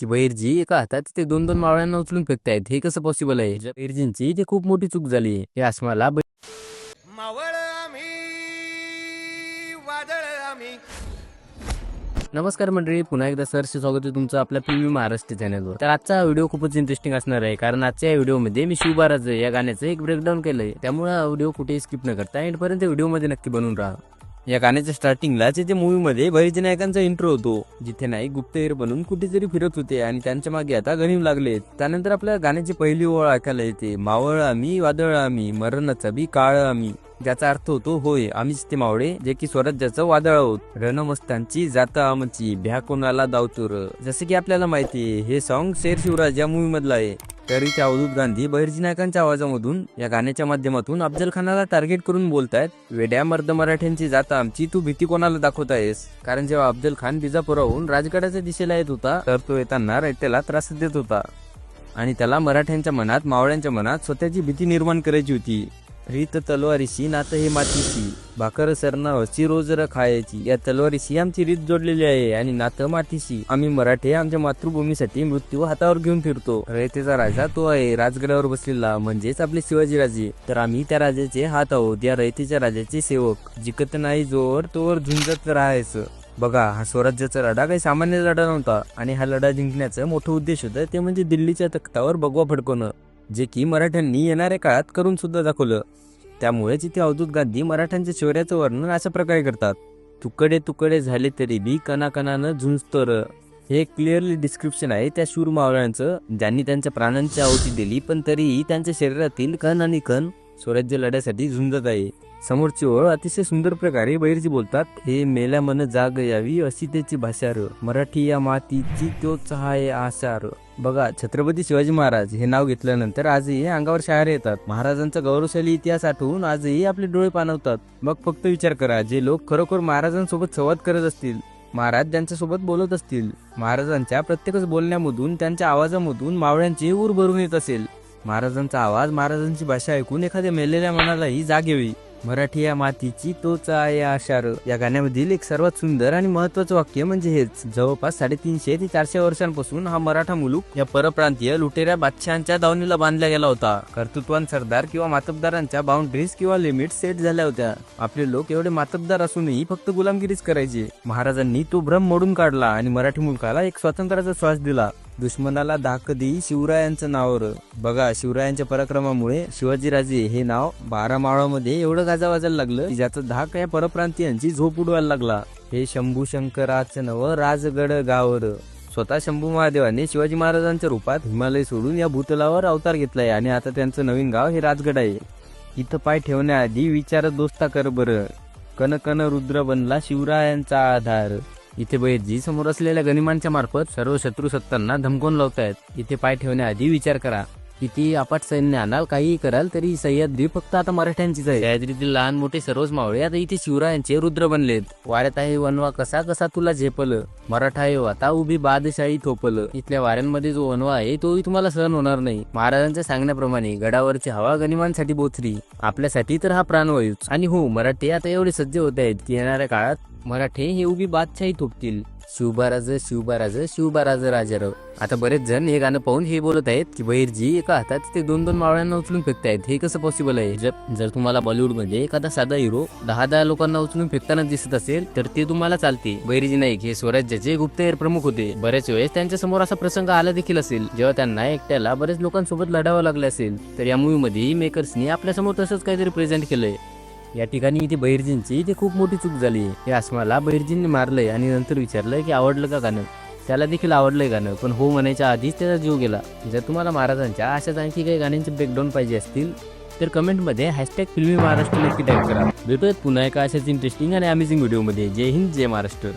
की बहिरजी एका हातात ते दोन दोन मावळ्यांना उचलून फेकतायत. हे कसं पॉसिबल आहे? बहिरजींची ते खूप मोठी चूक झाली. हे आसमाला मावळ आम्ही वादळ आम्ही. नमस्कार मंडळी पुन्हा एकदा सरचे स्वागत आहे तुमचं आपल्या फिल्मी महाराष्ट्र चॅनलवर तर आजचा व्हिडिओ खूपच इंटरेस्टिंग असणार आहे कारण आजच्या या व्हिडिओमध्ये मी शिवबाराज या गाण्याचं एक ब्रेकडाऊन केलंय. त्यामुळे हा व्हिडिओ कुठेही स्किप न करता एंडपर्यंत व्हिडिओमध्ये नक्की बनून राहा. या गाण्याच्या स्टार्टिंगलाच इथे मूवीमध्ये बहिर्जी नायकांचा इंट्रो होतो जिथे नाईक गुप्तहेर बनून कुठेतरी फिरत होते आणि त्यांच्या मागे आता गणिम लागले त्यानंतर आपल्या गाण्याची पहिली ओळ ऐकायला येते मावळ आम्ही वादळ आम्ही मरणाचा बी काळ आम्ही ज्याचा अर्थ होतो होय आम्हीच ते मावळे जे की स्वराज्याचं वादळ आहोत. रणमस्तांची जाता आमची भ्या कोणाला दावतोर. जसे की आपल्याला माहिती आहे हे सॉन्ग शेर शिवराज या मूवी मधलं आहे. तरीच्या अवधूत गांधी बहिर्जी नायकांच्या आवाजामधून या गाण्याच्या माध्यमातून अफजल खानाला टार्गेट करून बोलतायत. वेड्या मर्द मराठ्यांची जाता आमची तू भीती कोणाला दाखवतायस कारण जेव्हा अफजल खान बिजापुराहून राजगडाच्या दिशेला येत होता तर तो येताना रयतेला त्रास देत होता. आणि त्याला मराठ्यांच्या मनात मावळ्यांच्या मनात स्वतःची भीती निर्माण करायची होती. रीत तलवारीशी नातं हे मातीशी भाकर सरनावची रोज र खायची. या तलवारीशी आमची रीत जोडलेली आहे आणि नातं मातीशी. आम्ही मराठे आमच्या मातृभूमीसाठी मृत्यू हातावर घेऊन फिरतो. रयतेचा राजा तो आहे राजगडावर बसलेला. म्हणजेच आपले शिवाजीराजे तर आम्ही त्या राजाचे हात आहोत. या रयतेच्या राजाचे सेवक. जिकत नाही जोर तोवर झुंजत राहायचं. बघा हा स्वराज्याचा लढा काही सामान्य लढा नव्हता. आणि हा लढा जिंकण्याचं मोठं उद्देश होतं ते म्हणजे दिल्लीच्या तख्तावर भगवा फडकवणं. जे की मराठ्यांनी येणाऱ्या काळात करून सुद्धा दाखवलं. त्यामुळेच इथे अवधूत गांधी मराठ्यांच्या शौर्याचं वर्णन अशा प्रकारे करतात. तुकडे तुकडे झाले तरी बी कणाकणानं झुंजतर हे क्लिअरली डिस्क्रिप्शन आहे त्या शूर मावळ्यांचं. ज्यांनी त्यांच्या प्राणांची आहुती दिली पण तरीही त्यांच्या शरीरातील कण आणि कण स्वराज्य लढ्यासाठी झुंजत आहे. समोरची ओळ अतिशय सुंदर प्रकारे बैरजी बोलतात हे मेल्या मन जाग यावी अशी त्याची भाषा र. मराठी या मातीची तोच आहे आशा बघा छत्रपती शिवाजी महाराज हे नाव घेतल्यानंतर आजही अंगावर शहारे येतात. महाराजांचा गौरवशाली इतिहास आठवून आजही आपले डोळे पाणवतात मग फक्त विचार करा जे लोक खरोखर महाराजांसोबत संवाद करत असतील महाराज ज्यांच्यासोबत बोलत असतील महाराजांच्या प्रत्येकच बोलण्यामधून त्यांच्या आवाजामधून मावळ्यांची ऊर भरून येत असेल. महाराजांचा आवाज महाराजांची भाषा ऐकून एखाद्या मेलेल्या मनालाही जाग यावी. मराठी या मातीची तोच आहे आशार. या गाण्यामधील एक सर्वात सुंदर आणि महत्वाचं वाक्य म्हणजे हेच. जवळपास साडेतीनशे ते चारशे वर्षांपासून हा मराठा मुलूक या परप्रांतीय लुटेऱ्या बादशहांच्या दावणीला बांधला गेला होता. कर्तृत्वान सरदार किंवा मातबदारांच्या बाउंड्रीज किंवा लिमिट सेट झाल्या होत्या. आपले लोक एवढे मातबदार असूनही फक्त गुलामगिरीच करायचे. महाराजांनी तो भ्रम मोडून काढला आणि मराठी मुलकाला एक स्वातंत्र्याचा श्वास दिला. दुश्मनाला धाक दी शिवरायांचं नावर बघा शिवरायांच्या पराक्रमामुळे शिवाजीराजे हे नाव बारा मावळामध्ये एवढं गाजावाजायला लागलं की ज्याचा धाक या परप्रांतीयांची झोप उडवायला लागला. हे शंभू शंकराचं नव राजगड गावर स्वतः शंभू महादेवाने शिवाजी महाराजांच्या रूपात हिमालय सोडून या भूतलावर अवतार घेतलाय आणि आता त्यांचं नवीन गाव हे राजगड आहे. इथं पाय ठेवण्याआधी विचार दोस्ता कर बरं. कनकन रुद्र बनला शिवरायांचा आधार. इथे बैरजी समोर असलेल्या गनिमांच्या मार्फत सर्व शत्रू सत्तांना धमकवून लावतायत. इथे पाय ठेवण्याआधी विचार करा. किती अपाट सैन्य आणाल काहीही कराल तरी सह्याद्री फक्त आता मराठ्यांचीच आहे सह्याद्रीतील लहान मोठे सर्वच मावळे आता इथे शिवरायांचे रुद्र बनलेत. वाऱ्यात आहे वनवा कसा कसा तुला झेपल? मराठा आहे आता उभी बादशाही थोपल. इथल्या वाऱ्यांमध्ये जो वनवा आहे तोही तुम्हाला सहन होणार नाही. महाराजांच्या सांगण्याप्रमाणे गडावरची हवा गनिमांसाठी बोचरी आपल्यासाठी तर हा प्राणवायूच. आणि हो मराठी आता एवढे सज्ज होत आहेत की येणाऱ्या काळात मराठे हे उभी बादशाही थोपतील. शिवबाराज शिवबाराज शिवबाराज राजाराव. आता बरेच जण हे गाणं पाहून हे बोलत आहेत की बहिरजी एका हातात ते दोन दोन मावळ्यांना उचलून फेकतायत. हे कसं पॉसिबल आहे? जर जर तुम्हाला बॉलिवूडमध्ये एखादा साधा हिरो दहा दहा लोकांना उचलून फेकताना दिसत असेल तर ते तुम्हाला चालते बहिरजी नाईक हे स्वराज्याचे गुप्तहेर प्रमुख होते. बऱ्याच वेळेस त्यांच्यासमोर असा प्रसंग आला देखील असेल. जेव्हा त्यांना एकट्याला बरेच लोकांसोबत लढावं लागले असेल तर या मूवी मध्ये मेकर्सनी आपल्यासमोर तसंच काहीतरी प्रेझेंट केलंय. या ठिकाणी इथे बहिर्जींची इथे खूप मोठी चूक झाली हे आसमाला बहिर्जींनी मारलंय आणि नंतर विचारलंय की आवडलं का गाणं? त्याला देखील आवडलंय गाणं पण हो म्हणायच्या आधीच त्याचा जीव गेला. जर तुम्हाला महाराजांच्या अशाच आणखी काही गाण्यांचे ब्रेकडाऊन पाहिजे असतील तर कमेंटमध्ये हॅशटॅग फिल्मी महाराष्ट्र नक्की टाईप करा. भेटूयात पुन्हा एका अशाच इंटरेस्टिंग आणि अमेझिंग व्हिडिओमध्ये जय हिंद जय महाराष्ट्र.